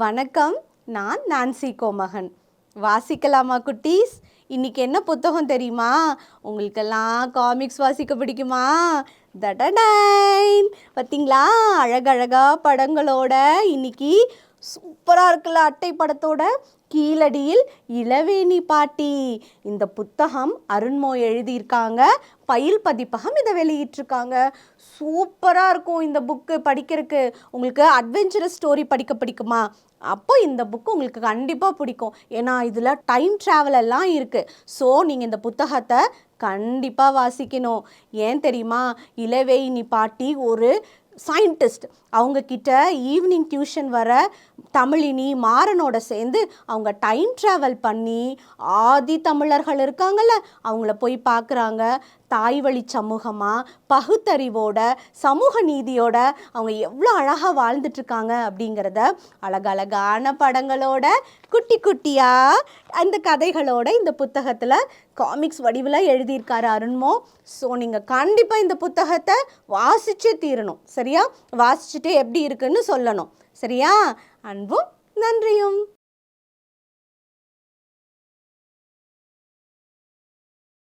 வணக்கம் நான் நான்சி கோமகன். வாசிக்கலாமா குட்டீஸ்? இன்னைக்கு என்ன புத்தகம் தெரியுமா? உங்களுக்கெல்லாம் காமிக்ஸ் வாசிக்க பிடிக்குமா? தடடைன் பார்த்தீங்களா? அழகழகா படங்களோட இன்னைக்கு சூப்பராக இருக்குல்ல அட்டை படத்தோட. கீழடியில் இளவேணி பாட்டி. இந்த புத்தகம் அருண்மோ எழுதியிருக்காங்க. பயில் பதிப்பகம் இதை வெளியிட்டிருக்காங்க. சூப்பராக இருக்கும் இந்த புக்கு படிக்கிறதுக்கு. உங்களுக்கு அட்வென்ச்சரஸ் ஸ்டோரி படிக்க பிடிக்குமா? அப்போ இந்த புக்கு உங்களுக்கு கண்டிப்பாக பிடிக்கும். ஏன்னா இதில் டைம் ட்ராவல் எல்லாம் இருக்குது ஸோ நீங்கள் இந்த புத்தகத்தை கண்டிப்பாக வாசிக்கணும். ஏன் தெரியுமா? இளவேணி பாட்டி ஒரு சயின்டிஸ்ட் அவங்க கிட்ட ஈவினிங் டியூஷன் வர தமிழினி மாறனோட சேர்ந்து அவங்க டைம் ட்ராவல் பண்ணி ஆதி தமிழர்கள் இருக்காங்கல்ல அவங்கள போய் பார்க்குறாங்க தாய் வழி சமூகமாக பகுத்தறிவோட சமூக நீதியோட அவங்க எவ்வளோ அழகாக வாழ்ந்துட்டுருக்காங்க அப்படிங்கிறத அழகழகான படங்களோட குட்டி குட்டியாக அந்த கதைகளோட இந்த புத்தகத்தில் காமிக்ஸ் வடிவில் எழுதியிருக்காரு அருண்மோ. ஸோ நீங்கள் கண்டிப்பாக இந்த புத்தகத்தை வாசிச்சே தீரணும். சரியா? வாசிச்சுட்டு எப்படி இருக்குன்னு சொல்லணும். சரியா? அன்பும் நன்றியும்.